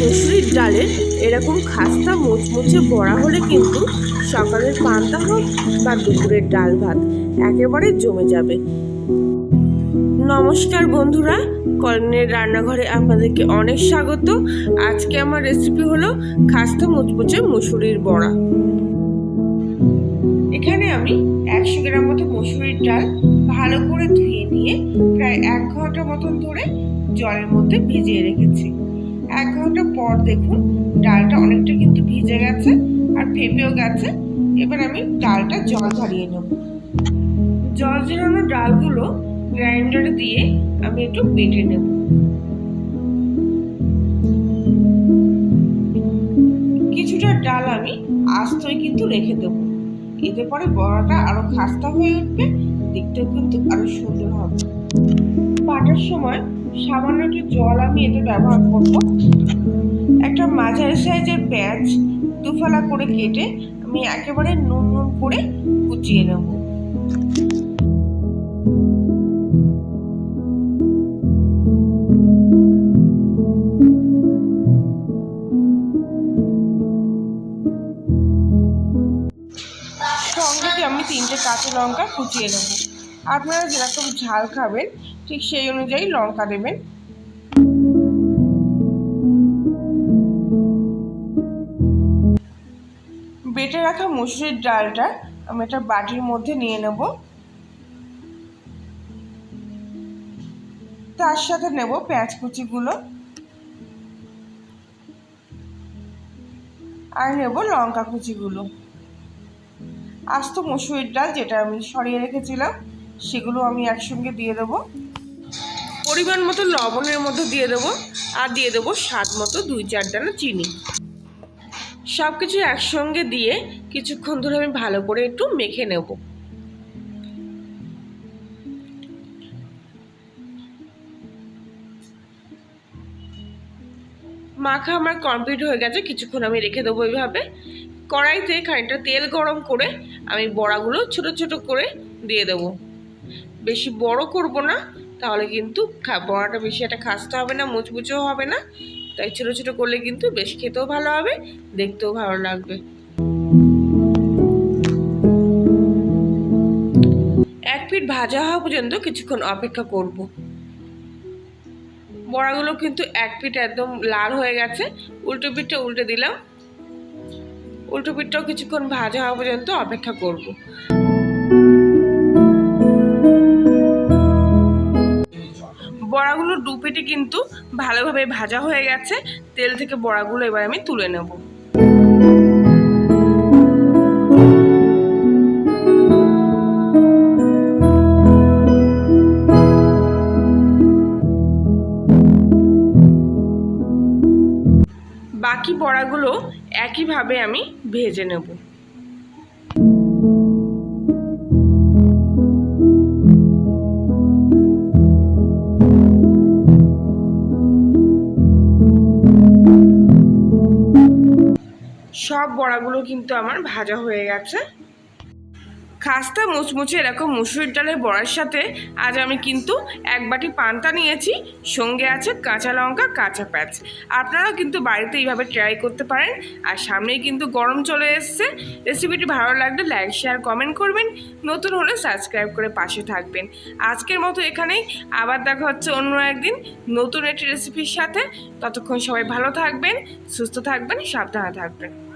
মুসুরির ডালের এরকম খাস্তা মুচমুচে বড়া হলে কিন্তু সকালের পান্তা হোক বা দুপুরের ডাল ভাত একেবারে জমে যাবে। নমস্কার বন্ধুরা কর্ণের রান্নাঘরে আপনাদেরকে অনেক স্বাগত। আজকে আমার রেসিপি হলো খাস্তা মুচমুচে মুসুরির বড়া। এখানে আমি একশো গ্রাম মতো মুসুরির ডাল ভালো করে ধুয়ে নিয়ে প্রায় এক ঘণ্টা মতন ধরে জলের মধ্যে ভিজিয়ে রেখেছি। এক ঘণ্টা পর দেখুন ডালটা অনেকটা কিন্তু ভিজে গেছে আর ফেপেও গেছে। এবার আমি ডালটা জল ঝরিয়ে নেব। জল ঝরানো ডালগুলো গ্রাইন্ডারে দিয়ে আমি একটু বেটে নেব। কিছুটা ডাল আমি আস্তই কিন্তু রেখে দেব। এতে পরে বড়াটা আরও খাস্তা হয়ে উঠবে, দেখতেও কিন্তু আরও সুন্দর হবে। বাটার সময় সামান্য একটু জল আমি এতে ব্যবহার করব। সাইজের পেঁয়াজ দুফালা করে কেটে আমি একেবারে নুন নুন করে কুচিয়ে নেব। সঙ্গে আমি তিনটে কাঁচা লঙ্কা কুচিয়ে নেব? আপনারা যেরকম ঝাল খাবেন, ঠিক সেই অনুযায়ী লঙ্কা দেবেন। বেটে রাখা মুসুরির ডালটা আমি একটা বাটির মধ্যে নিয়ে নেব। তার সাথে নেব পেঁয়াজ কুচিগুলো। আর নেব লঙ্কা কুচিগুলো। আস্ত মসুরির ডাল যেটা আমি সরিয়ে রেখেছিলাম, সেগুলো আমি একসঙ্গে দিয়ে দেবো। পরিমাণ মতো লবণের মধ্যে দিয়ে দেবো, আর দিয়ে দেবো স্বাদ মতো দুই চার দানা চিনি। সব কিছু একসঙ্গে দিয়ে কিছুক্ষণ ধরে আমি ভালো করে একটু মেখে নেব। মাখা আমার কমপ্লিট হয়ে গেছে, কিছুক্ষণ আমি রেখে দেবো এইভাবে কড়াইতে খানিকটা তেল গরম করে আমি বড়াগুলো ছোট ছোট করে দিয়ে দেবো। বেশি বড় করব না, তাহলে কিন্তু বড়াটা বেশি একটা খাসতে হবে না, মুচমুচেও হবে না। তাই ছোট ছোট করলে কিন্তু বেশ খেতেও ভালো হবে, দেখতেও ভালো লাগবে। এক পিঠ ভাজা হওয়া পর্যন্ত কিছুক্ষণ অপেক্ষা করব। বড়াগুলো কিন্তু এক পিঠ একদম লাল হয়ে গেছে, উল্টো পিঠটা উল্টে দিলাম। উল্টো পিঠটাও কিছুক্ষণ ভাজা হওয়া পর্যন্ত অপেক্ষা করব। বড়াগুলো পিঠে কিন্তু ভালোভাবে ভাজা হয়ে গেছে। তেল থেকে বড়াগুলো এবার আমি তুলে নেব। বাকি বড়াগুলো একইভাবে আমি ভেজে নেব। সব বড়াগুলো কিন্তু আমার ভাজা হয়ে গেছে। খাস্তা মুচমুচে এরকম মুসুরির ডালের বড়ার সাথে আজ আমি কিন্তু এক বাটি পান্তা নিয়েছি, সঙ্গে আছে কাঁচা লঙ্কা, কাঁচা প্যাঁচ আপনারাও কিন্তু বাড়িতে এইভাবে ট্রাই করতে পারেন। আর সামনেই কিন্তু গরম চলে এসছে। রেসিপিটি ভালো লাগলে লাইক শেয়ার কমেন্ট করবেন। নতুন হলে সাবস্ক্রাইব করে পাশে থাকবেন। আজকের মতো এখানেই। আবার দেখা হচ্ছে অন্য একদিন নতুন একটি রেসিপির সাথে। ততক্ষণ সবাই ভালো থাকবেন, সুস্থ থাকবেন, সাবধানে থাকবেন।